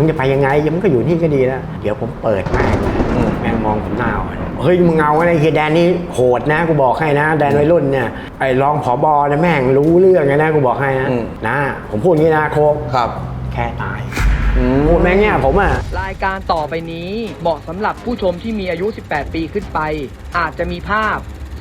มึงจะไปยังไงยังมันก็อยู่นี่ก็ดีแล้วเดี๋ยวผมเปิดแม่งนะอืมแม่งมองผมหน้าอ่อนเฮ้ยมึงเอาอะไรเฮียแดนนี่โหดนะกูบอกให้นะ แดนวัยรุ่นเนี่ยไอ้รองผอบอเนี่ยแม่งรู้เรื่องไงนะกูบอกให้นะอืมนะผมพูดอย่างนี้นะโคกครับ แค่ตายอืมพูดแม่งเนี่ยผมอะรายการต่อไปนี้เหมาะสำหรับผู้ชมที่มีอายุ 18 ปีขึ้นไป อาจจะมีภาพ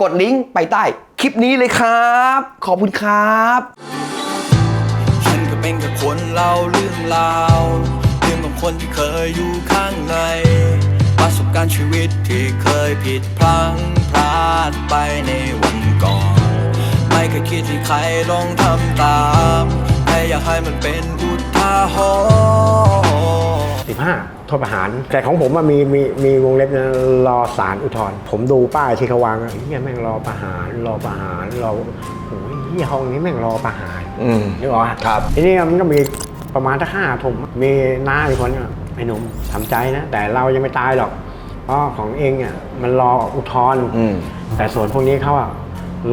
กดลิงก์ไปใต้คลิปนี้เลยครับ ขอบคุณครับฉันก็เป็นแค่คนเล่าเรื่องราวเรื่องของคนที่เคยอยู่ข้างในประสบการณ์ชีวิตที่เคยผิดพลั้งพลาดไปในวันก่อน ไม่เคยคิดที่ใครลองทำตามแค่อยากให้มันเป็นอุทาหรณ์สิบห้า โทษประหาร แต่ของผมอะมีมีมีวงเล็บนะรอสารอุทธรณ์ผมดูป้ายที่เขาวางอะเฮียแม่งรอประหารรอประหารรอโอ้ยเฮียห้องนี้แม่งรอประหารอืมนึกออกปะครับทีนี้มันก็มีประมาณถ้าห้าผมมีน้าอีกคนอะไอ้หนุ่มทำใจนะ แต่เรายังไม่ตายหรอกเพราะของเองอะมันรออุทธรณ์อืมแต่ส่วนพวกนี้เขาอะ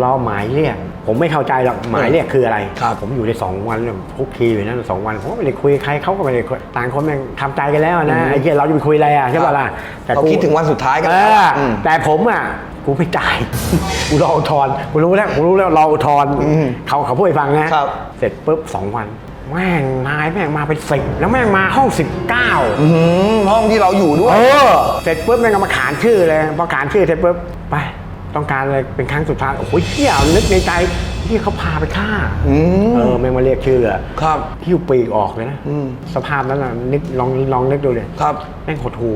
รอหมายเรียก ผมไม่เข้าใจหรอกหมายเรียกคืออะไร ครับผมอยู่ในสองวันเนี่ยคุกคีอยู่นั่นสองวันผมก็ไม่ได้คุยกับใครเขาก็ไม่ได้คุยต่างคนแม่งทำใจกันแล้วนะไอ้เหี้ยเราจะไปคุยอะไรอะใช่ป่ะล่ะเขาคิดถึงวันสุดท้ายกันเอแล้วออะอืมแต่ผมอะกูไม่จ่าย กูรออุทธรณ์กูรู้แล้วกูรู้แล้วรออุทธรณ์อืมเขาเขาพูดให้ฟังนะครับ เสร็จปุ๊บสองวันแม่งนายแม่งมาเป็นสิบแล้วแม่งมาห้องสิบเก้า อืมห้องที่เราอยู่ด้วย เออเสร็จปุ๊บแม่งก็มาขานชื่อเลยพอขานชื่อเสร็จปุ๊บไป ต้องการอะไรเป็นครั้งสุดท้ายโอ้โหเที่ยนึกในใจที่เขาพาไปฆ่าอืมเออแม่งมาเรียกชื่ออะครับหิ้วปีกออกเลยนะอืมสภาพนั้นน่ะนึกลองลองนึกดูเลยครับแม่งหดหู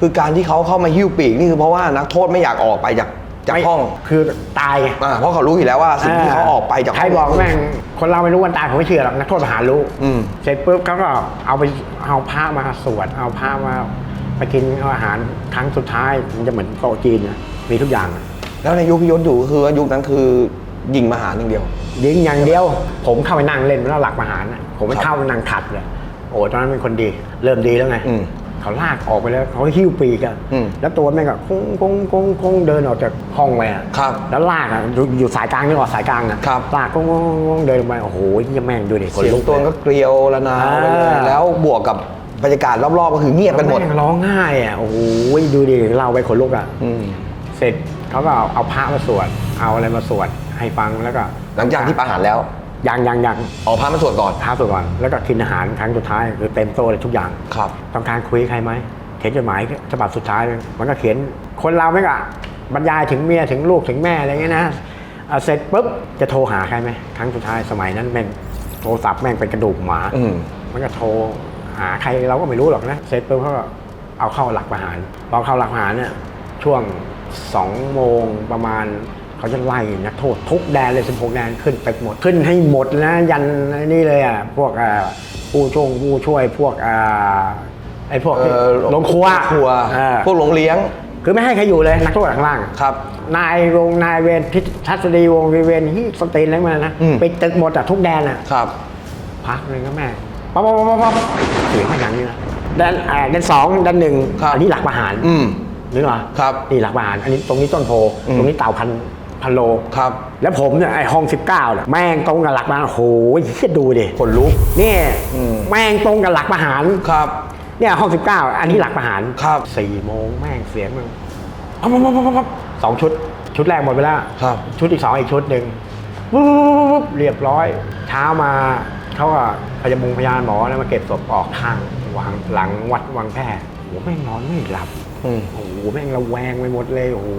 คือการที่เขาเข้ามาหิ้วปีกนี่คือเพราะว่านักโทษไม่อยากออกไปจากจากไม่ห้องคือตายไงอ่าเพราะเขารู้อยู่แล้วว่าสิ่งที่เขาออกไปจากใครห้งบอกแม่งคนเราไม่รู้วันตายผมไม่เชื่อหรอกนักโทษประหารรู้อืมเสร็จปุ๊บเขาก็เอาไปเอาผ้ามาสวดเอาผ้ามาไปกินอาหารครั้งสุดท้ายมันจะเหมือนโต๊ะจีนนะมีทุกอย่างอะ แล้วในยุคพิยศอยู่ก็คือว่ายุคนั้นคือยิงมาหารอย่างเดียว ยิงอย่างเดียว ผมเข้าไปนั่งเล่นแล้วหลักประหารน่ะผมไปครับเข้าไปนั่งขัดเลยโอ้ตอนนั้นเป็นคนดี เริ่มดีแล้วไงอืมเขาลากออกไปแล้วเขาหิ้วปีกอะอืมแล้วตัวแม่งก็คงคงคงคงเดินออกจากห้องไปอะครับแล้วลากอะอยู่อยู่สายกลางนี่หรอสายกลางอะครับ ลากคงคงคงเดินลงไปโอ้โหยี่แม่งดูดิคนเสียงลุกตัวก็เกลียวละนาวไปเลยอ่า แล้วบวกกับบรรยากาศรอบๆก็คือเงียบกันหมด แงร้องไห้อะโอ้โหดูดิเล่าไปขนลุกอะอืม เสร็จ เขาก็เอาเอาพระมาสวด เอาอะไรมาสวดให้ฟังแล้วก็หลังจากที่ประหารแล้วยังยังยังออกพามาสวดก่อนพระสวดก่อนแล้วก็กินอาหารครั้งสุดท้ายคือเต็มโต๊ะเลยทุกอย่าง ครับ ต้องการคุยกับใครไหมเขียนจดหมายฉบับสุดท้ายเลยมันก็เขียนคนเราไม่ก็บรรยายถึงเมียถึงลูกถึงแม่อะไรเงี้ยนะอะเสร็จปุ๊บจะโทรหาใครไหมครั้งสุดท้ายสมัยนั้นแม่งโทรศัพท์แม่งเป็นกระดูกหมา อืม มันก็โทรหาใครเราก็ไม่รู้หรอกนะ เสร็จปุ๊บเขาก็เอาเข้าหลักประหารพอเข้าหลักประหารเนี่ยช่วง สองโมงประมาณเขาจะไล่นักโทษทุกแดนเลย 16 แดนขึ้นไปหมด ขึ้นให้หมดนะ ยันนี่เลยอะพวกอ่าผู้ช่วงผู้ช่วยพวกอ่าไอ้พวกที่เอ่อโรงครัวครัวเออพวกโรงเลี้ยง คือไม่ให้ใครอยู่เลยนักโทษข้างล่างครับนายวงนายเวรทิศทัศดีวงเวรที่สตรีนอะไรมานะอืมไปตึกหมดอะทุกแดนอะครับพักหนึ่งก็แม่ป๊อปป๊อปป๊อปป๊อปเสียงมาอย่างนี้นะด้านอ่าด้านสองด้านหนึ่งครับอันนี้หลักประหารอืม นึกเหรอครับนี่หลักประหารอันนี้ตรงนี้ต้นโพอืมตรงนี้เต่าพันพันโลครับ แล้วผมเนี่ยไอห้อง19เนี่ยแม่งตรงกับหลักประหารโอ้โหคิดดูดิขนลุกนี่อืมแม่งตรงกับหลักประหารครับเนี่ยห้อง19อันนี้หลักประหารครับสี่โมงแม่งเสียงมันปั๊บปั๊บปั๊บปั๊บปั๊บสองชุดชุดแรกหมดไปแล้วครับ ชุดที่สองอีกชุดหนึ่งปุ๊บปุ๊บปุ๊บปุ๊บเรียบร้อย เช้ามาเขาก็พยามุงพยานหมอแล้วมาเก็บศพออกข้างวางหลังวัดวังแพร่โอ้โหแม่งนอนไม่หลับอืม โอ้โหแม่งระแวงไปหมดเลยโอ้โห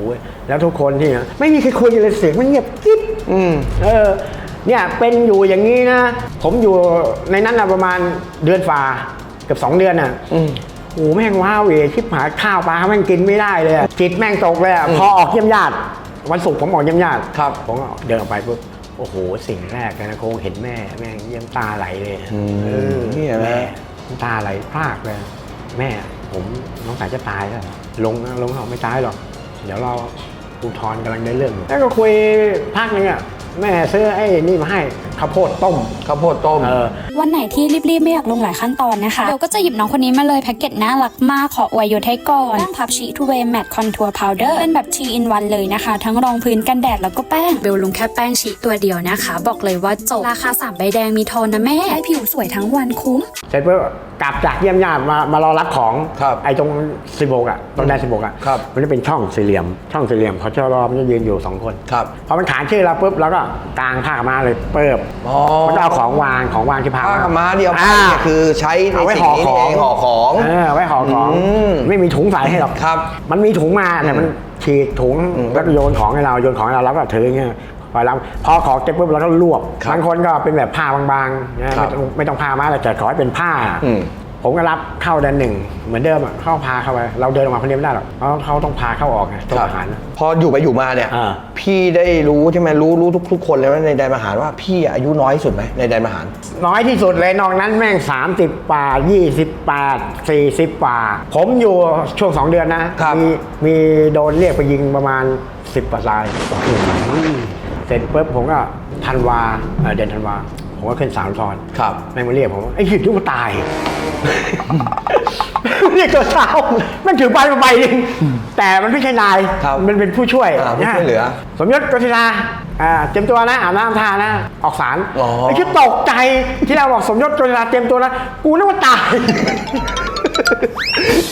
แล้วทุกคนที่นะไม่มีใครคุยกันเลยเสียงมันเงียบกิ๊บอืมเออเนี่ยเป็นอยู่อย่างนี้นะ ผมอยู่ในนั้นนะประมาณเดือนฝ่าเกือบสองเดือนน่ะอืมโอ้โหแม่งว้าวเวชิบหายข้าวปลาแม่งกินไม่ได้เลยอะจิตแม่งตกเลยอะอืมพอออกเยี่ยมญาติวันศุกร์ผมออกเยี่ยมญาติครับผมก็เดินออกไปปุ๊บโอ้โหสิ่งแรกเลยนะคงเห็นแม่แม่งเยี่ยมตาไหลเลยอืมเออเนี่ยนะแม่น้ำตาไหลพรากเลยแม่ ผมน้องสายจะตายแล้วลงนะลงเขาไม่ตายหรอก เดี๋ยวเราอุทธรณ์กำลังได้เรื่องอยู่แล้วก็คุยพักนึงอะ แม่ซื้อไอ้นี่มาให้ข้าวโพดต้มข้าวโพดต้มเออ วันไหนที่รีบๆ ไม่อยากลงหลายขั้นตอนนะคะเบลก็จะหยิบน้องคนนี้มาเลยแพ็กเกจน่ารักมากขออวยยศให้ก่อนแป้งพับชีทูเวย์แมตต์คอนทัวร์พาวเดอร์เป็นแบบ t อินวันเลยนะคะ ทั้งรองพื้นกันแดดแล้วก็แป้งเบลลงแค่แป้งชีตัวเดียวนะคะ บอกเลยว่าจบราคา 3 ใบแดงมีโทนนะแม่ให้ผิวสวยทั้งวันคุ้ม เสร็จปุ๊บกลับจากเยี่ยมญาติมามารอรับของครับไอ้ตรงสิบกอะตรงแดนสิบกอะครับ มันจะเป็นช่องสี่เหลี่ยม ช่องสี่เหลี่ยมเขาจะรอมันจะยืนอยู่สองคนครับ พอมันขานชื่อเราปุ๊บเราก็กางผ้าขาวมาเลยเปิบอ๋อ มันก็เอาของวางของวางที่ผ้าผ้าขาวม้าเดียวไปอ่าเนี่ยคือใช้ในเอาไว้สิ่ห่งอนี้ขนี่องเองห่อของเออไว้ห่อของอืมไม่มีถุงใส่ให้หรอกครับมันมีถุงมาแต่มันฉีกถุงอืมแล้วก็โยนของให้เราโยนของให้เราแล้วก็ถืออย่างเงี้ยพอเราพอของเก็บปุ๊บเราก็รวบครับบางคนก็เป็นแบบผ้าบางๆนะครับไม่ต้องไม่ต้องผ้ามาแต่ขอให้เป็นผ้าอืม ผมก็รับเข้าเดือนหนึ่งเหมือนเดิมอะเข้าพาเข้าไปเราเดินออกมาคนเดียวไม่ได้หรอกเพราะเขาต้องพาเข้าออกไงตัวอาหาร พออยู่ไปอยู่มาเนี่ย อ่า พี่ได้รู้ใช่ไหมรู้รู้ทุกทุกคนเลยว่าในแดนมหารว่าพี่อายุน้อยที่สุดไหมในแดนมหารน้อยที่สุดเลยนอกนั้นแม่ง 30ป่า28 40ป่า ผมอยู่ช่วง2เดือนนะครับมีมีโดนเรียกไปยิงประมาณ 10ป่ารายเสร็จปุ๊บผมก็ธันวาเอ่อเดือนธันวา ผมก็ขึ้นสามทอนครับแม่งมาเรียกผมว่าไอ้หิดยุกตาย เรียกตัวเช้ามันถือใบมาใบหนึงแต่มันไม่ใช่นายครับมันเป็นผู้ช่วยอ่าผู้ช่วยเหลือสมยศกฤษณาอ่าเตรียมตัวนะอาบน้ำทานะ ออกสารอ๋อ ไอ้คิดตกใจที่เราบอกสมยศกฤษณาเตรียมตัวนะกูนึกว่าตาย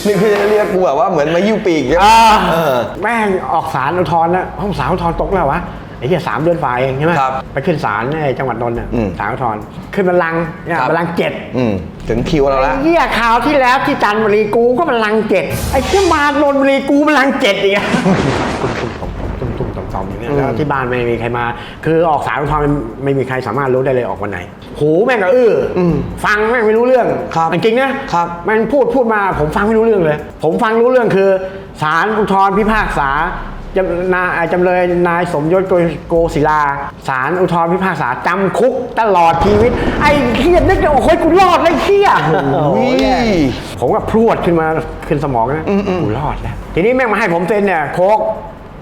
นี่คือจะเรียกกูแบบว่าเหมือนมายิ้วปีกใช่ไหมอ่า เออ แม่งออกสารอุทธรณ์นะห้องสารอุทธรณ์ตกแล้ววะไอ้เหี้ยสามเดือนฝ่ายเองใช่ไหมครับไปขึ้นศาลในจังหวัดนนท์น่ะอืม ศาลอุทธรณ์ขึ้นบัลลังก์เนี่ยครับบัลลังก์เจ็ด อืมถึงคิวเราแล้ว ไอ้เหี้ยข่าวที่แล้วที่จันทบุรีกูก็บัลลังก์เจ็ดไอ้ที่มานนทบุรีกูบัลลังก์เจ็ดอีกอะตุ้มตุ้มตุ้มตุ้มตุ้มตุ้มอย่างเงี้ยแล้วที่บ้านไม่มีใครมา คือออกสารอุทธรณ์ไม่มีใครสามารถรู้ได้เลยออกวันไหน หูแม่งก็อื้ออมฟังแม่งไม่รู้เรื่องครับจริงๆนะครับ แม่งพูดพูดมาผมฟังไม่รู้เรื่องเลย ผมฟังรู้เรื่องคือศาลอุทธรณ์พิพากษา จำนายจำเลยนายสมยศโกโกศิลาศาลอุทธรณ์พิพากษาจำคุกตลอดชีวิต ไอ้เคียนึกจะโอ้ยกูรอดเลยเคียอุ้ยผมก็พรวดขึ้นมาขึ้นสมองนะกูรอดแล้วทีนี้แม่งมาให้ผมเซ็นเนี่ยโคก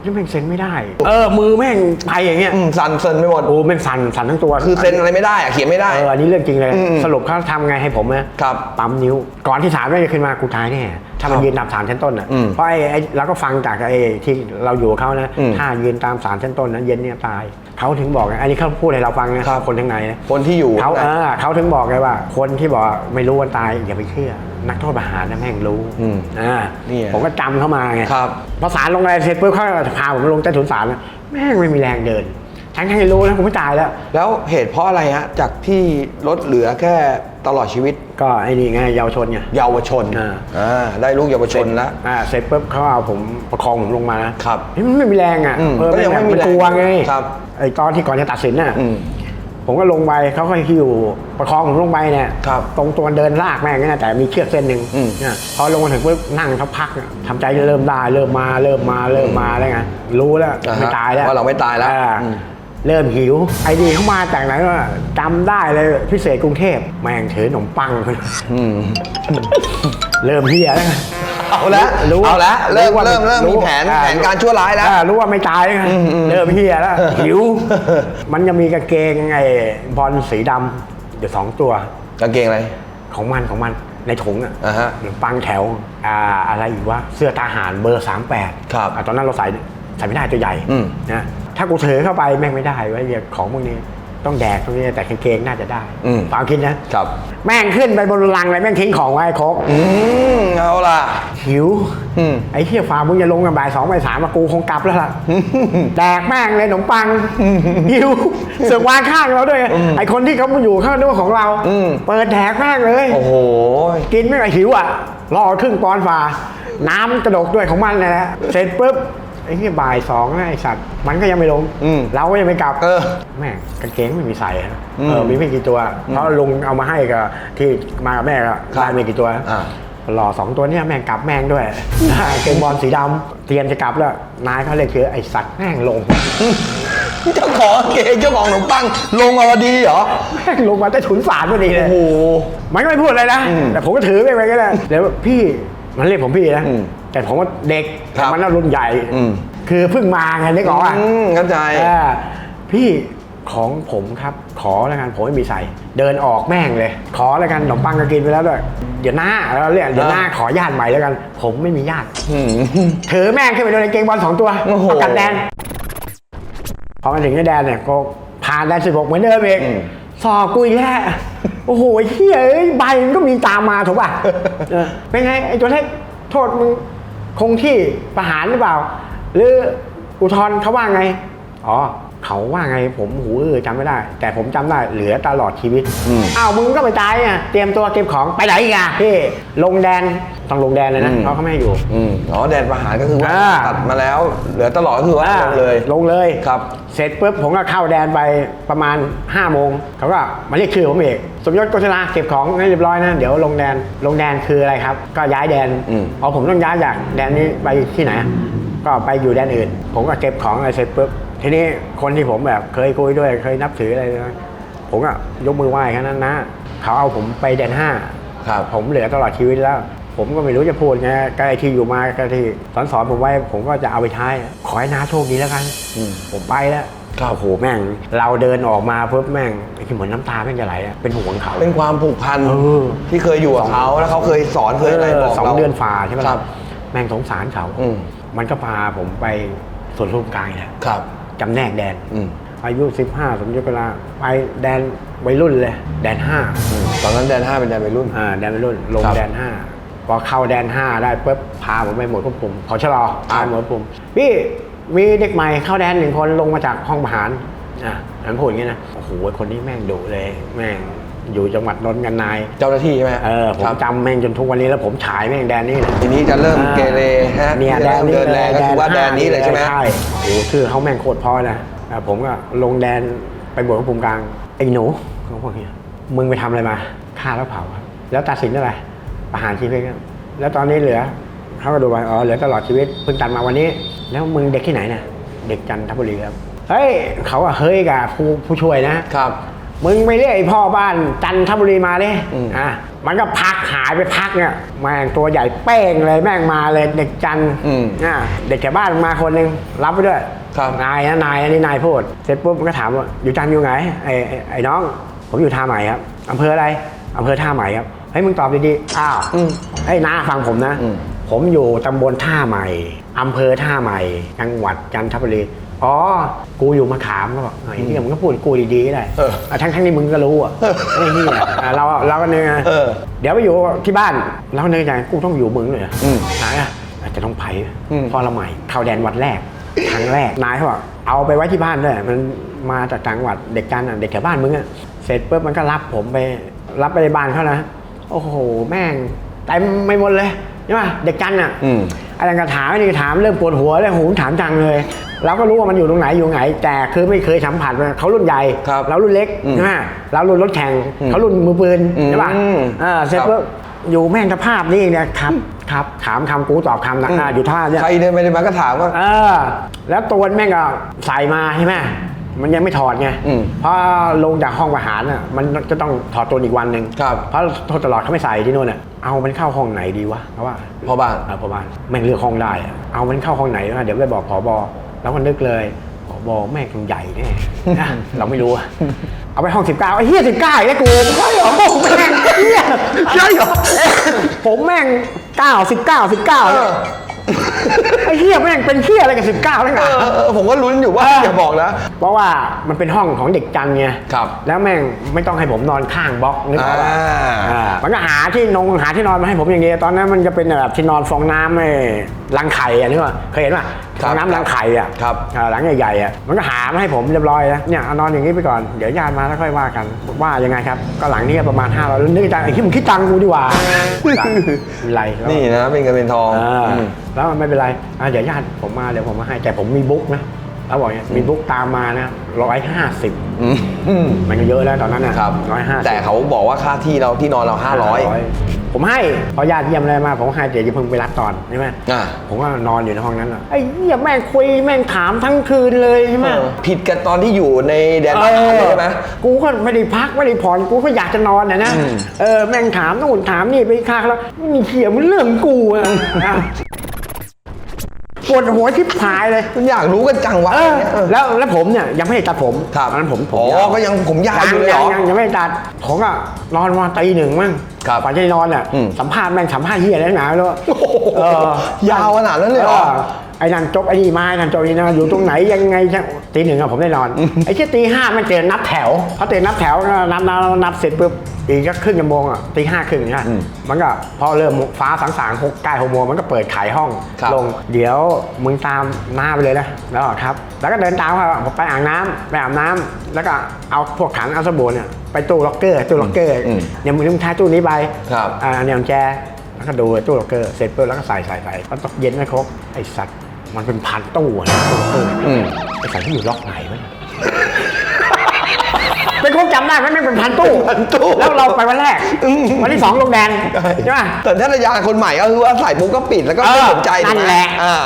ยังแม่งเซ็นไม่ได้ เออ มือแม่งไปอย่างเงี้ยอืมสั่นเซินไปหมด โอ้แม่งสั่นสั่นทั้งตัวคือเซ็นอะไรไม่ได้อะเขียนไม่ได้ เอออันนี้เรื่องจริงเลย อืมสรุปเขาทำไงให้ผมนะครับปั๊มนิ้ว ก่อนที่ศาลแม่งจะขึ้นมากูตายแน่ถ้ามันครับยืนตามศาลชั้นต้นอะอืมเพราะไอ้ไอ้เราก็ฟังจากไอ้ที่เราอยู่กับเขานะอืม ถ้ายืนตามศาลชั้นต้นนะเย็นเนี่ยตาย เขาถึงบอกไงอันนี้เขาพูดให้เราฟังนะครับคนข้างในนะคนที่อยู่เขาข้างเอในอเขาถึงบอกไงว่า คนที่บอกไม่รู้วันตายอย่าไปเชื่อ นักโทษประหารนะแม่งรู้อืมอ่านี่ไงผมก็จำเข้ามาไงครับพอศาลลงอะไรเสร็จปุ๊บเขาก็พาผมลงใต้ถุนศาลนะแม่งไม่มีแรงเดิน ทั้งที่รู้นะผมไม่ตายแล้ว แล้วเหตุเพราะอะไรฮะ จากที่ลดเหลือแค่ตลอดชีวิต ก็ไอ้นี่ไงเยาวชนไง เยาวชนอ่า อ่าได้ลูกเยาวชนแล้ว อ่าเสร็จปุ๊บเขาเอาผมประคองผมลงมานะครับเฮ้ยมันไม่มีแรงอะอืมเออก็ยังไม่มีนแรงกลัวไงครับไอ้ตอนที่ก่อนจะตัดสินน่ะอืมผมก็ลงไปเขาก็หิ้วประคองผมลงไปเนี่ยครับตรงตัวเดินลากแม่งนี่นะแต่มีเชือกเส้นหนึ่งอืม เนี่ยพอลงมาถึงปุ๊บนั่งเขาพักอะทำใจจะเริ่มได้เริ่มมาเริ่มมาเริ่มมาแล้วไงรู้แล้วอ่าฮะไม่ตายแล้วว่าเราไม่ตายแล้วอ่อืม เริ่มหิว ไอ้ดีเข้ามาจากไหนว่าจำได้เลยพิเศษกรุงเทพ แม่งถือขนมปังอืมเริ่มเฮียแล้วไงเอาละรู้เอาละเริ่มว่าเริ่มเริ่มมีแผนอ่แผนการชั่วร้ายแล้วอ่รู้ว่าไม่ตายแล้วไงอืมอืมเริ่มเฮียแล้วหิว มันจะมีกางเกงไอ้บอลสีดำอยู่สองตัวกางเกงอะไรของมันของมันในถุงอะอ่าฮะขนมปังแถวอ่าอะไรอีกวะเสื้อทหารเบอร์ 38 ครับอะตอนนั้นเราใส่ ใส่ไม่ได้ตัวใหญ่อืม นะถ้ากูถือเข้าไปแม่งไม่ได้เว้ยเหี้ยของพวกนี้ต้องแดกตรงนี้แต่กางเกงน่าจะได้อืม ความคิดนะครับ แม่งขึ้นไปบนลังเลยแม่งทิ้งของไว้ให้ครกอืมเอาล่ะ หิวอืม ไอ้เที่ยฟ้ามึงจะลงกันบ่ายสองบ่ายสามมากูคงกลับแล้วล่ะ แดกแม่งเลยขนมปังหิวเสือกวางข้างเราด้วย ไอ้คนที่เขามาอยู่ข้างนึกว่าของเราอืม เปิดแดกแม่งเลย โอ้โห กินไม่ไหวหิวอะรอครึ่งปอนด์ฝ่า น้ำกระดกด้วยของมันเลยนะเสร็จปุ๊บไอ้ที่บ่ายสองนะไอ้สัตว์มันก็ยังไม่ลงอืมเราก็ยังไม่กลับเออแม่งกางเกงไม่มีใส่อะอืมเออมีไม่กี่ตัว เพราะลุงเอามาให้กับที่มากับแม่ก็ครับได้ไม่กี่ตัวอ่า หล่อสองตัวเนี้ยแม่งกลับแม่งด้วยเกงบอลสีดำเตรียมจะกลับแล้วนายเขาเรียกคือไอ้สัตว์แม่งลง เจ้าของกางเกงเจ้าของขนมปังลงมาพอดีเหรอ แม่งลงมาใต้ถุนศาลพอดีเลโอ้ยโห มันก็ไม่พูดอะไรนะ อืมแต่ผมก็ถือไปไปก็ได้แล้วพี่มันเรียกผมพี่นะ อืม แต่ผมว่าเด็กครัแต่บมันน่ารุ่นใหญ่อืมคือเพิ่งมาไงนึกออกอะอืมเข้าใจเออพี่ของผมครับขอแล้วกันผมไม่มีใส่ เดินออกแม่งเลย ขอแล้วกันขนมปังก็กินไปแล้วด้วยเดี๋ยวหน้าเราเรียกเดี๋ยวหน้าขอญาติใหม่แล้วกัน ผมไม่มีญาติอืมถือแม่งขึ้นไปโดนในเกงบอลสองตัวโอ้โหประกันแดนพอมาถึงในแดนเนี่ยก็ผ่านแดนสิบหกเหมือนเดิมเองอืมสอบกูอีกแล้วโอ้โหไอ้เฮียเอ้ยใบมันก็มีตามมาถูกป่ะเออเป็นไงไอ้ตัวเล็กโทษมึง คงที่ประหารหรือเปล่า หรืออุทธรณ์เขาว่าไง อ๋อ เขาว่าไงผมหูเออจำไม่ได้ แต่ผมจำได้เหลือตลอดชีวิตอืมอ้าวมึงก็ไปตายอะเตรียมตัวเก็บของไปไหนอีกอะพี่ลงแดนต้องลงแดนเลยนะอืมเพราะเขาไม่ให้อยู่ อืมอ๋อแดนประหารก็คือว่าอ่า ตัดมาแล้ว เหลือตลอดก็คือว่าลงเลย ลงเลยครับ เสร็จปุ๊บผมก็เข้าแดนไปประมาณ5้าโมงเขาก็มาเรียกชื่อผมเอกสมยศโกศลาเก็บของให้เรียบร้อยนะเดี๋ยวลงแดนลงแดนคืออะไรครับ ก็ย้ายแดนอืมพอผมต้องย้ายจากแดนนี้ไปที่ไหน ก็ไปอยู่แดนอื่น ผมก็เก็บของอะไรเสร็จปุ๊บ ทีนี้คนที่ผมแบบเคยคุยด้วยเคยนับถืออะไรนะผมก็ยกมือไหว้แค่นั้นนะเขาเอาผมไปแดนห้าครับผมเหลือตลอดชีวิตแล้ว ผมก็ไม่รู้จะพูดไงก็ไอที่อยู่มาก็ที่สอนสอนผมไว้ ผมก็จะเอาไปใช้ขอให้น้าโชคดีแล้วกันอืมผมไปแล้วครับโอ้โหแม่ง เราเดินออกมาปุ๊บแม่งไอ้ที่เหมือนน้ำตาแม่งจะไหลอะเป็นห่วงเขา เป็นความผูกพันเออที่เคยอยู่กับเขาแล้วเขาเคยสอนเคยอะไรบอกสองเราเดือนฝ่าใช่ไหมครับ แม่งสงสารเขาอืมมันก็พาผมไปสวนรุ่มกลางเนี่ยครับ จำแนกแดน อืมอายุ 15 สมยศเวลาไปแดนวัยรุ่นเลย แดนห้าอืมตอนนั้นแดนห้าเป็นแดนวัยรุ่นอ่าแดนวัยรุ่น ลงครับแดนห้าพอเข้าแดนห้าได้ปุ๊บพาผมไปหมดควบคุมขอชะลอพาหมดควบคุมพี่มีเด็กใหม่เข้าแดนหนึ่งคนลงมาจากห้องประหารอะผมพูดอย่างนี้นะ โอ้โหคนนี้แม่งดุเลย แม่ง อยู่จังหวัดนนท์กันนาย เจ้าหน้าที่ใช่ไหมเออผมครับจำแม่งจนทุกวันนี้แล้วผมฉายแม่งแดนนี้เลยทีนี้จะเริ่มเกเรฮะเนี่ยจะแดเริ่นมนี้เดินแรงก็คือว่าแดนนี้เลยใช่ไหมใช่โอ้โหชื่อเขาแม่งโคตรเพอนะอะผมก็ลงแดนไปบวชกับภูมิกลางไอ้หนูเขาบอกเนี่ยมึงไปทำอะไรมาฆ่าแล้วเผาครับแล้วตัดสินอะไรประหารชีวิตครับแล้วตอนนี้เหลือเขาก็ดูไปอ๋อเหลือตลอดชีวิตเพิ่งตัดมาวันนี้ แล้วมึงเด็กที่ไหนเนี่ยเด็กจันทบุรีครับเฮ้ยเขาอะเฮ้ยกับผู้ผู้ช่วยนะ ครับ มึงไปเรียกไอ้พ่อบ้านจันทบุรีมาดิอืมอะมันก็พักหายไปพักเนี่ยแม่งตัวใหญ่เป้งเลยแม่งมาเลยเด็กจันทร์อืมอะเด็กแถวบ้านมาคนหนึ่งรับไปด้วยครับนายนะนายอันนี้นายพูดเสร็จปุ๊บมันก็ถามว่าอยู่จันทร์อยู่ไหนไอ้ไอ้ไอ้น้อง ผมอยู่ท่าใหม่ครับอำเภออะไรอำเภอท่าใหม่ครับเฮ้ยมึงตอบดีๆอ้าวอืมไอ้ยน้าฟังผมนะอืมผมอยู่ตำบลท่าใหม่อำเภอท่าใหม่ จังหวัดจันทบุรี อ๋อ กูอยู่มะขามก็บอกไอ้เนี่ยมึงก็พูดกูดีๆก็ได้เอออะทั้งทั้งๆที่มึงก็รู้อะไอ้เหี้ยอะเราเราก็เนึกไงเออเดี๋ยวไปอยู่ที่บ้านเราก็นึกใจกูต้องอยู่มึงเลยเหรออืมนายอะอาจจะต้องไปอืมพอเราใหม่เข้าแดนวัดแรกครั้งแรกนายเขาบอกเอาไปไว้ที่บ้านด้วยมันมาจากจังหวัดเด็กกันอะเด็กแถวบ้านมึงอะเสร็จปุ๊บมันก็รับผมไปรับไปในบ้านเขานะโอ้โหแม่งเต็มไม่หมดเลยใช่ป่ะเด็กกันอะอืมอะไรก็ถามนี่ถามเริ่มปวดหัวเลยหูถามจังเลย เราก็รู้ว่ามันอยู่ตรงไหนอยู่ไหน แต่คือไม่เคยสัมผัสมันเขารุ่นใหญ่ครับเรารุ่นเล็กอืมใช่ไหมเรารุ่นรถแข่งอืมเขารุ่นมือปืนอืมใช่ป่ะอ่าเสร็จครับปุ๊บอยู่แม่งสภาพนี่เนี่ยครับครับ ถามคำกูตอบคำนะอ่าอยู่ท่าเนี่ยใครเดินไปเดินมาก็ถามว่าเออ แล้วตัวแม่งก็ใส่มาใช่ไหมมันยังไม่ถอดไงอืมเพราะลงจากห้องประหารอะมันจะต้องถอดตัวอีกวันหนึ่งครับเพราะโทษตลอดเขาไม่ใส่ที่นู่นอะเอามันเข้าห้องไหนดีวะเพราะว่าพ่อบ้านอ่าพอบ้านแม่งเลือกห้องได้อะเอามันเข้าห้องไหนวะเดี๋ยวไปบอกผอบอ แล้วก็นึกเลยผอบอแม่งคงใหญ่แน่นะเราไม่รู้อะเอาไปห้องสิบเก้าไอ้เฮียสิบเก้าไอ้กูใช่เหรอแม่งเฮียใช่เหรอผมแม่งเก้าสิบเก้าสิบเก้าเออไอ้เฮียแม่งเป็นเฮียอะไรกับสิบเก้าแล้วไงเออเออผมก็ลุ้นอยู่ว่าอย่าบอกนะ เพราะว่ามันเป็นห้องของเด็กจันไงครับ แล้วแม่งไม่ต้องให้ผมนอนข้างบล็อกนึกออกปะอ่าอ่ามันก็หาที่นงหาที่นอนมาให้ผมอย่างเงี้ยตอนนั้นมันจะเป็นแบบที่นอนฟองน้ำไอ้ รังไข่อะนึกว่าเคยเห็นป่ะคฟรับองน้ำรังไข่อะครับอ่าหลังใหญ่ๆอะมันก็หามาให้ผมเรียบร้อยแล้วเนี่ยเอานอนอย่างนี้ไปก่อนเดี๋ยวญาติมาแล้วค่อยว่ากันว่ายังไงครับ ก็หลังนี้ก็ประมาณ5้าร้อยนึกในใจไอ้ที่มึงคิดตังค์กูดีกว่าไม่เป็นไรแล้ว นี่นะเป็นเงินเป็นทองอ่าอืมแล้วไม่เป็นไรอ่าเดี๋ยวญาติผมมาเดี๋ยวผมมาให้แต่ผมมีบุ๊กนะแล้วบอกเนี่ยมีบุ๊กตามมานะร้อยห้าสิบอืมอืมมันก็เยอะแล้วตอนนั้นนะครับ ร้อยห้าแต่เขาบอกว่าค่าที่เราที่นอนเรา500 ผมให้พอญาติเยี่ยมอะไรมาผมให้เดี๋ยวจะเพิ่งไปรับตอนใช่ไหมอ่า ผมก็นอนอยู่ในห้องนั้นน่ะไอ้เหี้ยแม่งคุยแม่งถามทั้งคืนเลยใช่ไหมเออผิดกันตอนที่อยู่ในแดนเอทหารเลยอใช่ไหม กูก็ไม่ได้พักไม่ได้ผ่อนกูก็อยากจะนอนนะนะอืมเออแม่งถามนู่นถามนี่ไปค่าแล้วไม่มีเขียมันเรื่องกูอะอะ ปวดหัวชิบหายเลยมันอยากรู้กันจังวะเออเออ แล้วแล้วผมเนี่ยยังไม่ได้ตัดผมครับตอนนั้นผมผมอ๋อยาวก็ยังผมยาวอยู่เลยเหรองงยังไม่ได้ตัดผมก็นอนมาตีหนึ่งมั้งครับก่อนจะนอนอะอืม สัมภาษณ์แม่งสัมภาษณ์เฮียอะไรหนาแล้วโอ้โหเออ ยาวขนาดนั้นเลยเหรอ ไอ้นั่นจบไอ้นี่มาไอ้นั่นจบไอ้นี่นะอยู่ตรงไหนยังไงตีหนึ่งอะผมได้นอน ไอ้ที่ตีห้ามันเจอนับแถวพอเจอนับแถวก็นับนับนับเสร็จปุ๊บอีกก็ครึ่งชั่วโมงอะตีห้าครึ่งนะอืมมันก็พอเริ่มฟ้าสางๆหกใกล้หกโมงมันก็เปิดขายห้องครับลง เดี๋ยวมึงตามหน้าไปเลยนะแล้วก็ครับ แล้วก็เดินตามเขาผมไปอ่างน้ำไปอาบน้ำแล้วก็เอาพวกขันเอาสบู่เนี่ยไปตู้ล็อกเกอร์ตู้ล็อกเกอร์อืมเนี่ยมึงต้องใช้ตู้นี้ไปครับอ่าเนี่ยกุญแจแล้วก็ดูตู้ล็อกเกอร์เสร็จปุ๊บแล้วก็ใส่ใส่ใส่แล้วตกเย็นไม่ครบไอ้สัตว์ มันเป็นพันตู้อะนะตู้ล็อกเกอร์อืมไอ้สัตว์ที่อยู่ล็อกไหนวะเนี่ยเป็นคงจำได้ไหมไม่เป็นพันตู้ พันตู้แล้วเราไปวันแรกวันที่สองลงแดนใช่ไหมแต่ถ้าระยะคนใหม่ก็คือว่าใส่ปุ๊บก็ปิดแล้วก็เออไม่สนใจนั่นถูกไมแหละ อ่า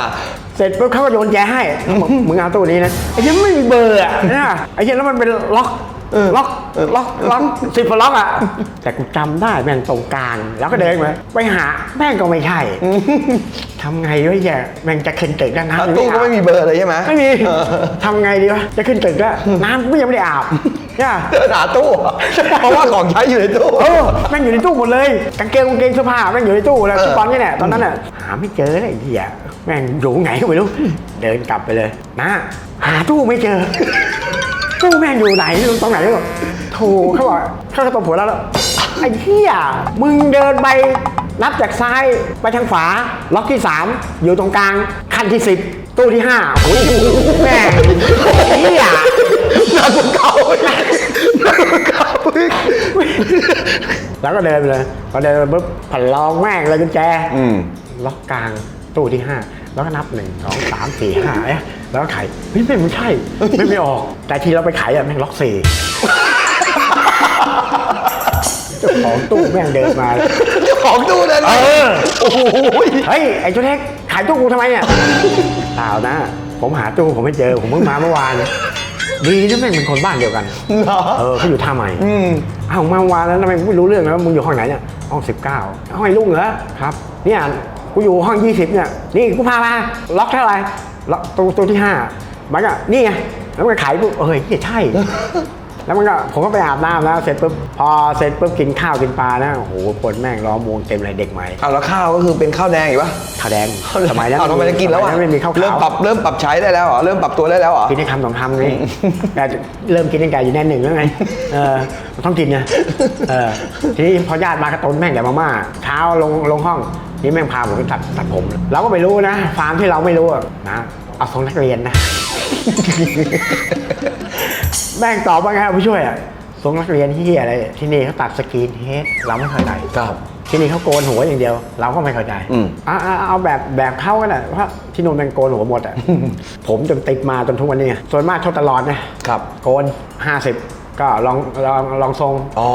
เสร็จปุ๊บเขาก็โยนแจให้เขาบอกมึงเอาตู้นี้นะไอ้เหี้ยังไม่มีเบอร์อะนะไอ้เหี้ยังแล้วมันเป็นล็อกเออ ล็อกเออล็อกล็อกสิบกว่าล็อกอะแต่กูจำได้แม่งตรงกลางแล้วก็เดินไปไปหาแม่งก็ไม่ใช่ทำไงวะแย่แม่งจะขึ้นตึกแล้วแล้วน้ำตู้ก็ไม่มีเบอร์เลยใช่ไหมไม่มีเออทำไงดีวะจะขึ้นตึกแล้วน้ำก็ยังไม่ได้อาบเนี่ยเดินหาตู้เพราะว่าของใช้อยู่ในตู้เออแม่งอยู่ในตู้หมดเลยกางเกงกางเกงเสื้อผ้าแม่งอยู่ในตู้แล้วเออชุดบอลนี่แหละตอนนั้นอะหาไม่เจอเลยไอ้เหี้ยแม่งอยู่ไหนก็ไม่รู้เดินกลับไปเลยนะหาตู้ไม่เจอ ตู้แม่งอยู่ไหนตรงไหนก็โถเขาบอกเขาก็ตบหัวแล้วแล้วไอ้เหี้ยมึงเดินไปนับจากซ้ายไปทางขวาล็อกที่สามอยู่ตรงกลางคันที่สิบตู้ที่ห้าโอ้โหแม่งไอ้เหี้ยหนักกว่าเก่าอีกหนักกว่าเก่าอีกแล้วก็เดินไปเลยพอเดินไปปุ๊บผันลองแม่งเลยกุญแจอืม ล็อกกลางตู้ที่ห้าแล้วก็นับหนึ่งสองสามสี่ห้าเอ๊ะ แล้วก็ไขเฮ้ยไม่ไม่ใช่ ไม่ไม่ออก แต่ที่เราไปไขอะแม่งล็อกสี่เจ้าของตู้แม่งเดินมาเจ้าของตู้เดินมาเออโอ้โหเฮ้ยไอ้เจ้าเท็กขายตู้กูทำไมเนี่ยเปล่านะ ผมหาตู้ผมไม่เจอผมเพิ่งมาเมื่อวานดีนะแม่งเป็นคนบ้านเดียวกันเหรอเออเขาอยู่ท่าใหม่อืมอ้าวมาเมื่อวานแล้วทำไมไม่รู้เรื่องแล้วมึงอยู่ห้องไหนเนี่ยห้องสิบเก้าห้องไอ้ลุงเหรอครับ เนี่ยกูอยู่ห้องยี่สิบเนี่ยนี่กูพามาล็อกเท่าไหร่ ล้วตัวตัวที่ห้ามันก็นี่ไงแล้วมันก็ขายปุ๊บเอ้ยเหี้ยใช่ แล้วมันก็ผมก็ไปอาบน้ำแล้วเสร็จปุ๊บพอเสร็จปุ๊บกินข้าวกินปลานะโอ้โหคนแม่งล้อมวงเต็มเลยเด็กใหม่เอาแล้วข้าวก็คือเป็นข้าวแดงอีกปะข้าวแดงสมัยนั้นเอาทำไมจะกินแล้วสอะมัยไม่มีข้าวเริ่มขาวปรับเริ่มปรับใช้ได้แล้วเหรอเริ่มปรับตัวได้แล้วเหรอกินได้คำสองคำไงแต่เริ่มกินตั้งแต่อยู่แน่นหนึ่งแล้วไงเออต้องกินนะเออทีนี้พอญาติมากระตุ้นแม่งแต่มาม่าเช้าลงลงห้องนี่แม่งพาผมไปตัดตัดผมเราก็ไม่รู้นะฟาร์มที่เราไม่รู้อะนะเอาทรงนักเรียนนะ แม่งตอบว่าไงเอาผู้ช่วยอะทรงนักเรียนที่อะไร ที่นี่เขาตัดสกรีนเฮดเราไม่เข้าใจครับ ที่นี่เขาโกนหัวอย่างเดียว เราก็ไม่เข้าใจอืม อ่าเอาแบบแบบเข้ากันอะเพราะที่นู่นแม่งโกนหัวหมดอะ ผมจนติดมาจนทุกวันนี้ไงส่วนมากเท่าตลอดนะครับ โกน 50 ก็ลองลองลองทรงอ๋อ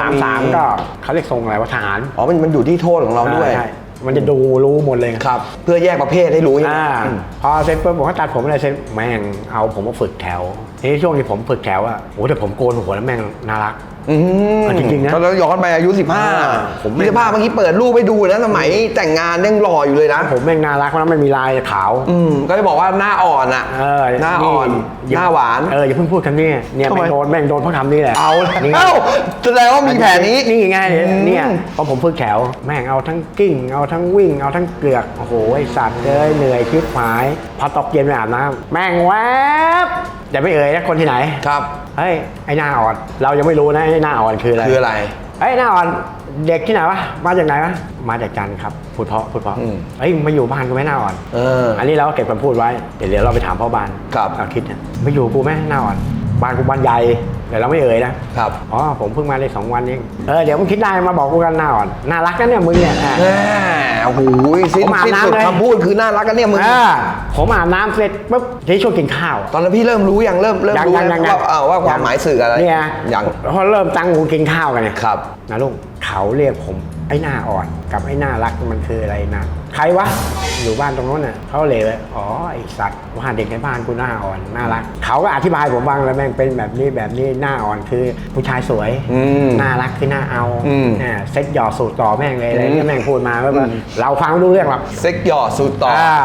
สามสามก็เขาเรียกทรงอะไรว่าทหารอ๋อมันมันอยู่ที่โทษของเราด้วย ใช่มันจะดูรู้หมดเลยไง ครับ เพื่อแยกประเภทให้รู้ใช่ไหมอ่าอืม พอเสร็จปุ๊บผมก็ตัดผมอะไรเสร็จแม่งเอาผมมาฝึกแถว ทีนี้ช่วงที่ผมฝึกแถวอะโอ้แต่ผมโกนหัวแล้วแม่งน่ารัก อืมจริงๆนะตอนเราย้อนไปอายุอ่า15ผมไม่มีภาพเมื่อกี้เปิดรูปให้ดูนะสมัยแต่งงานยังหล่ออยู่เลยนะผมแม่งน่ารักเพราะไม่มีลายขาว อืมก็จะบอกว่าหน้าอ่อนอะ เออหน้าอ่อนอย่หน้าหวาน เอออย่าเพิ่งพูดคำนี้เนี่ยทำไม แม่งโดนแม่งโดนเพราะคำนี้แหละเอานี่ไงเอ้าแสดงว่ามีแผนนี้ นี่ไงเนี่ยอืม เนี่ยพอผมฝึกแถวแม่งเอาทั้งกิ้ง เอาทั้งวิ่ง เอาทั้งเกือกโอ้โหไอสัตว์เลยเหนื่อยคิดหาย พอตกเย็นไปอาบน้ำแม่งแวบ อย่าไม่เอ่ยนะคนที่ไหน ครับ เฮ้ยไอ้หน้าอ่อนเรายังไม่รู้นะไอ้หน้าอ่อนคืออะไรคืออะไร เฮ้ยหน้าอ่อนเด็กที่ไหนวะมาจากไหนวะมาจากจันทร์ครับพูดเพราะพูดเพราะอืม เฮ้ยมึงมาอยู่บ้านกูไหมหน้าอ่อน เออ อันนี้เราก็เก็บคำพูดไว้เดี๋ยวเดี๋ยวเราไปถามพ่อบ้านครับ เอาคิดนะไม่อยู่กูไหมหน้าอ่อน บ้านกูบ้านใหญ่แต่เราไม่เอ่ยนะครับอ๋อผมเพิ่งมาได้สองวันเองเออเดี๋ยวมึงคิดได้มาบอกกูกันหน้าอ่อนน่ารักนะเนี่ยมึงเนี่ยอะแหมโอ้โหสิ้นผมอาบสิ้นน้ำสุดเลย คำพูดคือน่ารักกันเนี่ยมึงเออผมอาบน้ำเสร็จปุ๊บที่ช่วงกินข้าว ตอนนั้นพี่เริ่มรู้ยังเริ่มเริ่มรู้แล้วว่าเอ่อว่าความหมายสื่ออะไรเนี่ยยัง พอเริ่มตั้งวงกินข้าวกันเนี่ยครับนะลุงเขาเรียกผม อ้หน้าอ่อนกับไอ้หน้ารักมันคืออะไรนะใครวะอยู่บ้านตรงโน้นน่ะเขาเลยว่าอ๋อไอสัตว์ว่าเด็กในบ้านกูหน้าอ่อนน่ารักเขาก็อธิบายผมบ้างแล้วแม่งเป็นแบบนี้แบบนี้หน้าอ่อนคือผู้ชายสวยอืมน่ารักคือหน้าเอาอืมเนี่ยเซ็ตหยอดสูตรต่อแม่งเลยอะไรอืมเงี้ยแม่งพูดมาว่าแบบเราฟังไม่รู้เรื่องหรอกเซ็กหยอดสูตรต่อออ่า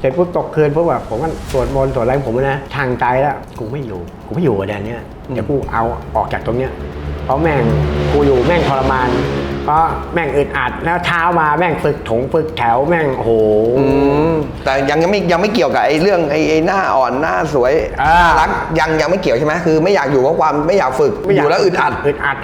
เสร็จปุ๊บตกคืนปุ๊บแบบผมก็สวดมนต์สวดอะไรของผมนะทางใจแล้วกูไม่อยู่กูไม่อยู่กับแดนเนี้ยเดี๋ยวกูเอาออกจากตรงเนี้ย เพราะแม่งกูอยู่แม่งทรมาน เพราะแม่งอึดอัดแล้วเช้ามาแม่งฝึกถงฝึกแถวแม่งโอ้โห อืมแต่ยังยังไม่ยังไม่เกี่ยวกับไอ้เรื่องไอ้ไอ้หน้าอ่อนหน้าสวยอ่า รักยังยังไม่เกี่ยวใช่ไหมคือไม่อยากอยู่เพราะความไม่อยากฝึกอยู่แล้วอึดอัด อึดอัด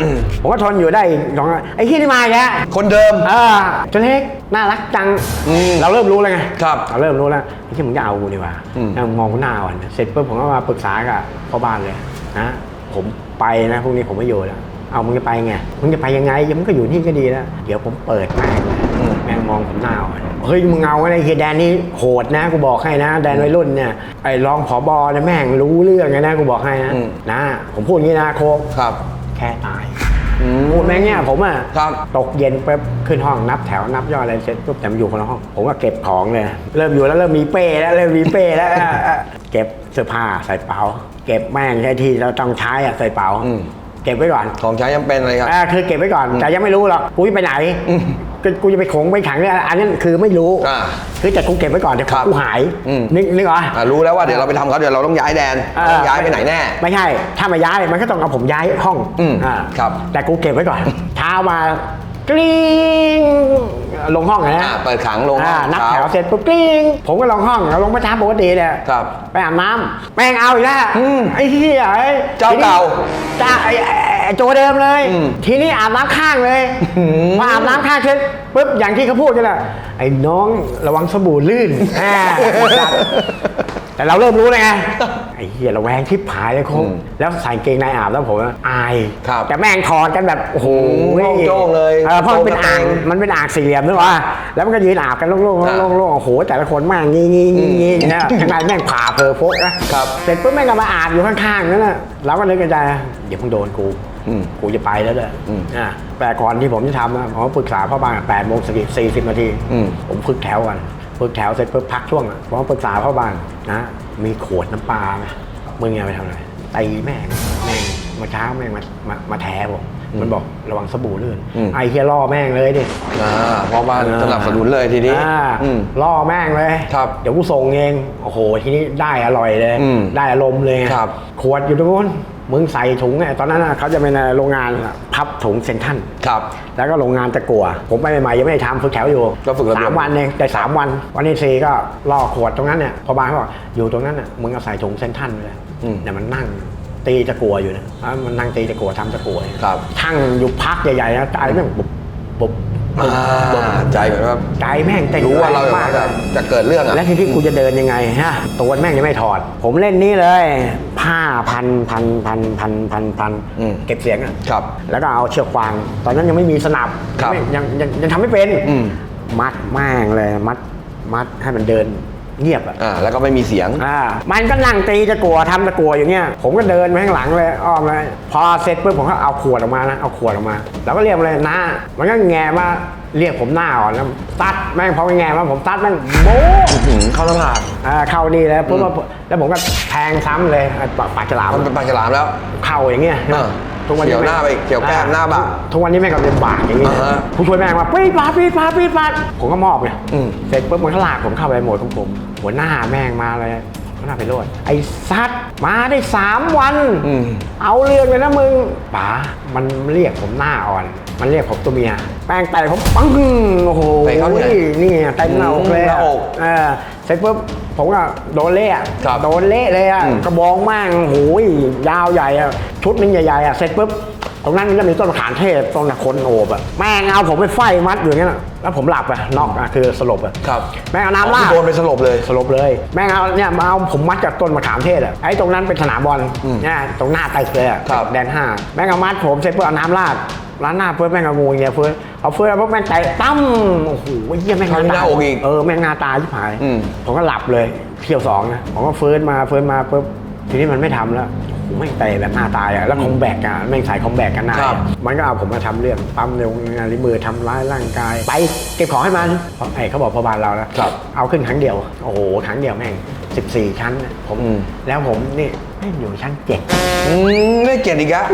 ผมก็ทนอยู่ได้สองไอ้ที่นี่มาอีกแล้ว คนเดิม เออตัวเล็กน่ารักจัง อืมเราเริ่มรู้แล้วไงครับเราเริ่มรู้แล้วไอ้ที่มึงจะเอากูดีกว่าอืม แล้วมองกูหน้าอ่อนเสร็จปุ๊บผมก็มาปรึกษากับพ่อบ้านเลยนะผมไปนะพรุ่งนี้ผมไม่อยู่แล้ว เอามึงจะไปไงมึงจะไปยังไงยังมึงก็อยู่นี่ก็ดีแล้วเดี๋ยวผมเปิดแม่งเลยแม่งมองผมหน้าอ่อนเฮ้ยมึงเอาไอ้เฮียแดนนี่โหดนะกูบอกให้นะ แดนวัยรุ่นเนี่ยไอ้รองผอบอเนี่ยแม่งรู้เรื่องไงนะกูบอกให้นะอืมนะผมพูดอย่างนี้นะโคกครับ แค่ตายอืมพูดแม่งเนี่ยผมอะครับตกเย็นปุ๊บขึ้นห้องนับแถวนับยอดอะไรเสร็จปุ๊บแต่มันอยู่คนละห้อง ผมก็เก็บของเลย เริ่มอยู่แล้วเริ่มมีเป้แล้วเริ่มมีเป้แล้วอะอะเก็บเสื้อผ้าใส่เป๋า เก็บแม่งใช้ที่เราต้องใช้อะใส่เป๋าอืม เก็บไว้ก่อนของใช้ยังเป็นอะไรครับ อ่าคือเก็บไว้ก่อนแต่ยังไม่รู้หรอกกูจะไปไหนอืมกูกูจะไปขงไปขังเนี่ยอันนั้นคือไม่รู้อ่าคือแต่กูเก็บไว้ก่อนเดี๋ยวขครัองบกูหายอืม นึกนึกเหรออะรู้แล้วว่าเดี๋ยวเราไปทำเขาเดี๋ยวเราต้องย้ายแดนเออต้องย้ายไปไหนแน่ ไม่ใช่ถ้ามาย้ายมันก็ต้องเอาผมย้ายห้องอืมอ่าครับ แต่กูเก็บไว้ก่อนเช้ามา กริ๊งลงห้องนะอ่าเปิดขังลงห้องอ่านับเช้าแถวเสร็จปุ๊บกริ๊งผมก็ลงห้องเราลงมาช้าปกติเลยครับไปอาบน้ำแม่งเอาอีกแล้วอืมไอ้เหี้ยไอ้เจ้าเก่าจ้าไอ้ไอ้ไอ้โจเดิมเลยอืมทีนี้อาบน้ำข้างเลยอืมพออาบน้ำข้างเสร็จปุ๊บอย่างที่เขาพูดกันแหละไอ้น้องระวังสบู่ลื่นอ่า แต่เราเริ่มรู้เลยไง ไอ้เหี้ยระแวงชิบหายเลยคงอืมแล้วใส่เกงในอาบแล้วผมอายครับแต่แม่งถอดกันแบบโอ้โหโล่งโจ้งเลยออเพราะมันเป็นโจ้งกระอ่างเตงมันเป็นอ่างสี่เหลี่ยมด้วยว่าแล้วมันก็ยืนอาบกันโล่งๆโล่งอ่าๆโล่งๆโอ้โหแต่ละคนแม่งงี้งี้งี้งี้นะข้างในแม่งผ่าเพอโฟกนะครับเสร็จปุ๊บแม่งก็มาอาบอยู่ข้างๆนั่นแหละเราก็นึกในใจเดี๋ยวมึงโดนกูอืมกูจะไปแล้วด้วยอืมอะแต่ก่อนที่ผมจะทำนะผมก็ปรึกษาพ่อบ้านแปดโมงสี่สิบนาทีอืมผมฝึกแถวกัน ฝึกแถวเสร็จปุ๊บพักช่วงอะผมก็ปรึกษาพ่อบ้านนะมีขวดน้ำปลาไหมมึงเอาไปทำอะไรตีแม่งแม่งมาเช้าแม่งมามามาแถผมมันบอกระวังสบู่ลื่นอืม ไอ้เฮียล่อแม่งเลยดิ อ่าพ่อบ้านสนับสนุนเลยทีนี้อ่าอืม ล่อแม่งเลยครับเดี๋ยวกูส่งเอง โอ้โห ทีนี้ได้อร่อยเลย อืมได้อารมณ์เลยครับ ขวดอยู่ตรงนู้น มึงใส่ถุงไงตอนนั้นน่ะเขาจะเป็นโรงงานพับถุงเซนทรันครับ แล้วก็โรงงานตะกัว ผมไปใหม่ๆยังไม่ได้ทำฝึกแถวอยู่ก็ฝึกระเบียบ สามวันเองแต่สามวัน วันที่สี่ก็ล่อขวดตรงนั้นเนี่ยพอบานเขาบอกอยู่ตรงนั้นน่ะมึงเอาใส่ถุงเซนทรันไปเลยอืมเนี่ยมันนั่งตีตะกัวอยู่นะอะมันนั่งตีตะกัวทำตะกัวเนี่ย ครับ ช่างอยู่พักใหญ่ๆนะใจแม่งบุบบุบบุบบุบ อ่าใจเหมือนว่าใจแม่งเต้นรู้ว่าเรามากจะจะเกิดเรื่องอะและทีที่กูจะเดินยังไงฮะตัวแม่งยังไม่ถอด ผมเล่นนี่เลย ผ้าพันพันพันพันพันพันอืมเก็บเสียงอะครับ แล้วก็เอาเชือกฟาง ตอนนั้นยังไม่มีสนับครับไม่ยังยังยังทำไม่เป็นอืมมัดแม่งเลยมัดมัดให้มันเดิน เงียบอะอ่าแล้วก็ไม่มีเสียง อ่ามันก็นั่งตีตะกัวทำตะกัวอย่างเงี้ย ผมก็เดินไปข้างหลังเลยอ้อมเลยพอเสร็จปุ๊บผมก็เอาขวดออกมานะเอาขวดออกมาแล้วก็เรียกมันเลยน้ามันก็แงมาเรียกผมหน้าอ่อนแล้วตัดแม่งพอแงมาผมตัดแม่งโบ๊ะหืมเข้าหน้าผากอ่าเข้านี่แล้วปุ๊บแล้วผมก็แทงซ้ำเลยปากปากฉลามมันเป็นปลาฉลามแล้ว เข้าอย่างเงี้ยเออ เกี่ยวหน้าไปอีกเกี่ยวแก้มหน้าบากทุกวันนี้แม่งก็เป็นบากอย่างเงี้ยอ่าฮะผู้ช่วยแม่งมาปี๊ดปาดปี๊ดปาดปี๊ดปาดผมก็มอบไงอืม เสร็จปุ๊บมันก็ลากผมเข้าไปโหมดของผม หัวหน้าแม่งมาเลยหัวหน้าไปโรดไอ้ซัดมาได้สามวัน อืม เอาเรื่องเลยนะมึงป๋ามันเรียกผมหน้าอ่อน มันเรียกผมตัวเมีย แป้งไต่ผมปังโอ้โหเตะเข้าที่ไหนนี่ไงเต็มหน้าอกเลยหน้าอกเออเสร็จปุ๊บผมก็โดนเละอะครับโดนเละเลยอะอืม กระบองแม่งโอ้ยยาวใหญ่อะชุดนึงใหญ่ๆอะเสร็จปุ๊บตรงนั้นมันก็มีต้นมะขามเทศต้นตะคนโอบอะแม่งเอาผมไปไฟมัดอยู่อย่างนั้นอะแล้วผมหลับอะน็อกอะคือสลบอะครับแม่งเอาน้ำราด โดนไปสลบเลย สลบเลย แม่งเอาเนี่ยมาเอาผมมัดจากต้นมะขามเทศอะไอ้ตรงนั้นเป็นสนามบอลอืมเนี่ยตรงหน้าไตเลยอะครับ แดนห้าแม่งเอามัดผมเสร็จปุ๊บเอาน้ำราด ร้านหน้าเพื่อแม่งเอางูงเงี้ยเพื่อเอาเพื่อแล้วพวกแม่งเตตั้มโอ้โหเยี่ยแม่งเข้าที่หน้าอกอีกเออแม่งหน้าตาชิบหายผมก็หลับเลยเที่ยวสองนะผมก็เฟื้นมาเฟื้นมาปุ๊บทีนี้มันไม่ทำแล้วโอ้โหแม่งเตะแบบหน้าตายอะแล้วคอมแบกอะแม่งใส่คอมแบกกันหน้าครับมันก็เอาผมมาทำเรื่องปั๊มเร็วงานริมือทำร้ายร่างกาย ไปเก็บของให้มันเพราะไอ้เขาบอกพอบานเราแล้วเอาขึ้นครั้งเดียว โอ้โหครั้งเดียวแม่ง 14 ชั้นผมมแล้วผมนี่ แม่งอยู่ชั้นเจ็ดอืมได้เกียรติอีกอะ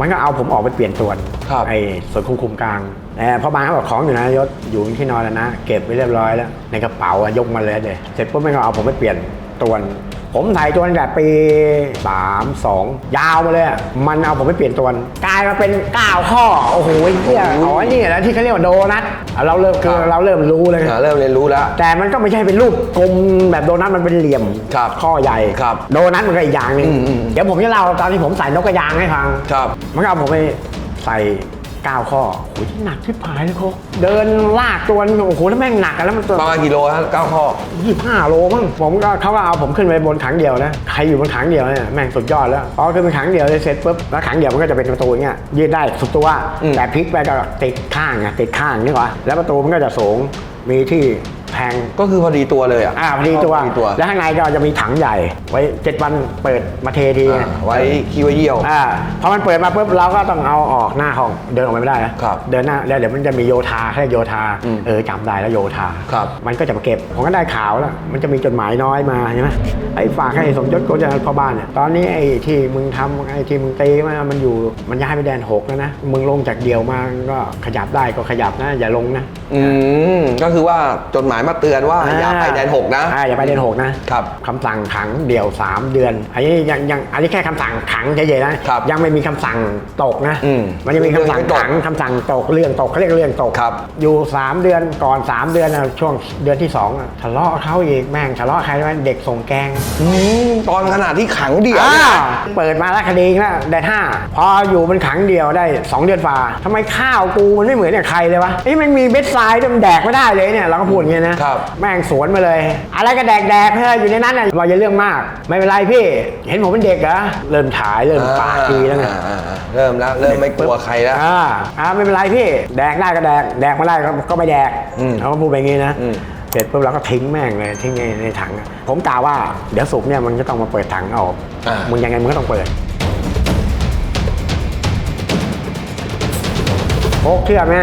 มันก็เอาผมออกไปเปลี่ยนส่วนครับ ไอ้ส่วนควบคุมกลางแต่พอบานเขาบอกของอยู่นะยศอยู่ที่นอนแล้วนะ เก็บไว้เรียบร้อยแล้ว ในกระเป๋าอะยกมาเลยเดี๋ยวเสร็จปุ๊บมันก็เอาผมไปเปลี่ยนตัวน ผมถ่ายตัวตั้งแต่ปี 3 2 ยาวมาเลยอะมันเอาผมไปเปลี่ยนตัวนกลายมาเป็น9ข้อ โอ้โหเฮียอ๋อนี่แหละที่เขาเรียกว่าโดนัทเราเริ่มคือเราเริ่มรู้เลย อ่าเริ่มเรียนรู้แล้ว แต่มันก็ไม่ใช่เป็นรูปกลมแบบโดนัทมันเป็นเหลี่ยมครับข้อใหญ่ครับโดนัทมันก็อีกอย่างหนึงอืมอืมเดี๋ยวผมจะเล่าตอนที่ผมใส่นกกระยางให้ฟังครับ มันก็เอาผมไปใส่ ก้าวข้อโอ้ยหนักที่ผายเลยโคกเดินลากตัวนึงโอ้โหแล้วแม่งหนักอะแล้วมันตัว ประมาณกี่โลฮะเก้าข้อ ยี่ห้าโลมั้งผมก็เขาก็เอาผมขึ้นไปบนขังเดียวนะใครอยู่บนขังเดียวเนี่ยแม่งสุดยอดแล้วพอขึ้นไปขังเดียวเลยเสร็จปุ๊บแล้วขังเดียวมันก็จะเป็นประตูอย่างเงี้ยยืดได้สุดตัวอืม แต่พลิกไปก็ติดข้างไงติดข้างนี่หว่าแล้วประตูมันก็จะสูงมีที่ แทงก็คือพอดีตัวเลยอะอ่าพอดีตัวพอดีตัว แล้วข้างในก็จะมีถังใหญ่ ไว้เจ็ดวันเปิดมาเททีอ่าไว้ขี้ไว้เยี่ยว อ่าพอมันเปิดมาปุ๊บเราก็ต้องเอาออกหน้าห้องเดินออกไปไม่ได้นะครับเดินหน้าแล้วเดี๋ยวมันจะมีโยธาแค่โยธาอืมเออจำได้แล้วโยธาครับ มันก็จะมาเก็บผมก็ได้ข่าวแล้วมันจะมีจดหมายน้อยมาใช่ไหมไอ้ฝากให้สมยศโกจนพ่อบ้านเนี่ยตอนนี้ไอ้ที่มึงทำไอ้ที่มึงตีมามันอยู่มันย้ายไปแดนหกแล้วนะมึงลงจากเดียวมาก็ขยับได้ก็ขยับนะอย่าลงนะ อืมก็คือว่าจดหมายมาเตือนว่าอย่าไปแดนหกนะอ่าอย่าไปแดนหกนะครับคำสั่งขังเดี่ยว 3 เดือน อันนี้ยังยังอันนี้แค่คำสั่งขังเฉยๆนะครับยังไม่มีคำสั่งตกนะอืมมันจะมีคำสั่งเรื่องตกขังคำสั่งตกเรื่องตกเขาเรียกเรื่องตกครับอยู่ 3 เดือนก่อน 3 เดือนนะช่วงเดือนที่2อะทะเลาะเขาอีกแม่งทะเลาะใครรู้ไหมเด็กส่งแกงอืมตอนขนาดที่ขังเดี่ยวอ่าเนี่ยเปิดมาแล้วคดีแล้วได้ห้าพออยู่มันขังเดียวได้ 2 เดือนฝ่าทำไมข้าวกูมันไม่เหมือนกับใครเลยวะไอ้ยมันมีเบ็ดทรายด้วยมันแดกไม่ได้เลยเนี่ยเราก็พูดอย่างเงี้ยนะครับ แม่งสวนมาเลย อะไรก็แดกแดกๆเพื่ออยู่ในนั้นน่ะเราอย่าเรื่องมาก ไม่เป็นไรพี่ เห็นผมเป็นเด็กเหรอเริ่มถ่ายเริ่มปากทีแล้วไงอ่าอ่าอ่าเริ่มแล้วเริ่มไม่กลัวใครแล้วอ่าอ่าไม่เป็นไรพี่ แดกได้ก็แดกแดกไม่ได้ก็ก็ไม่แดกอืมเขาก็พูดไปอย่างงี้นะอืมเสร็จปุ๊บเราก็ทิ้งแม่งเลยทิ้งในในถังอะผมกล่าวว่าเดี๋ยวสุกร์เนี่ยมันจะต้องมาเปิดถังเอาอ่ามึงยังไงมึงก็ต้องเปิดโอ้เชื่อไหม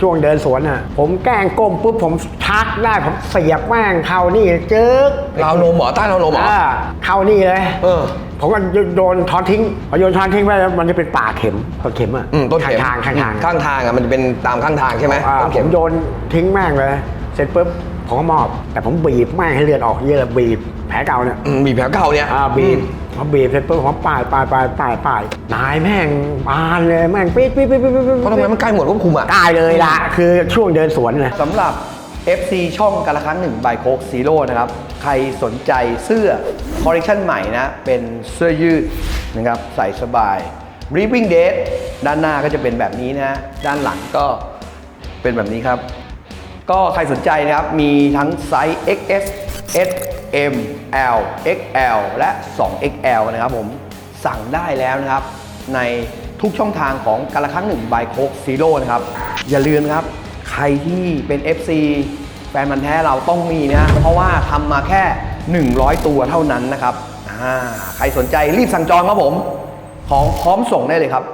ช่วงเดินสวนอะ ผมแกล้งก้มปุ๊บผมทักได้ผมเสียบแม่งเข้านี่จึ๊กราวนมเหมอใต้ราวนมเหมออ่าเข้านี่เลย เออ ผมก็โยนทอนทิ้งพอโยนทอนทิ้งไปแล้วมันจะเป็นป่าเข็มต้นเข็มอะอืมต้นเข็มข้างทางข้างทางข้างทางอะมันจะเป็นตามข้างทางใช่ไหมอ่าต้นผเข็มมโยนทิ้งแม่งเลย เสร็จปุ๊บผมก็มอบ แต่ผมบีบแม่งให้เลือดออกเยอะเลยบีบ แผลเก่าเนี่ยอืมบีบแผลเก่าเนี่ยอ่าบีบพอบีบเสร็จปุ๊บผมป้ายป้ายป้ายป้ายป้ายนายแม่งบานเลยแม่งปี๊ดปี๊ดปี๊ดปี๊ดปี๊ดเพราะทำไมมันใกล้หมดควบคุมอะกายเลยล่ะ คือช่วงเดินสวนเลยสำหรับ FC ช่องกันละครั้งหนึ่งบายโคกซีโร่นะครับ ใครสนใจเสื้อคอลเลคชันใหม่นะ เป็นเสื้อยืดนะครับ ใส่สบาย Reaping Date ด้านหน้าก็จะเป็นแบบนี้นะ ด้านหลังก็เป็นแบบนี้ครับ ก็ใครสนใจนะครับ มีทั้งไซส์ XS S M L XL และ 2XL นะครับผมสั่งได้แล้วนะครับ ในทุกช่องทางของกันละครั้งหนึ่งบายโคกซีโร่นะครับ อย่าลืมครับ ใครที่เป็น FC แฟนมันแท้เราต้องมีนะเพราะว่าทำมาแค่ 100 ตัวเท่านั้นนะครับใครสนใจรีบสั่งจองครับผม ของพร้อมส่งได้เลยครับ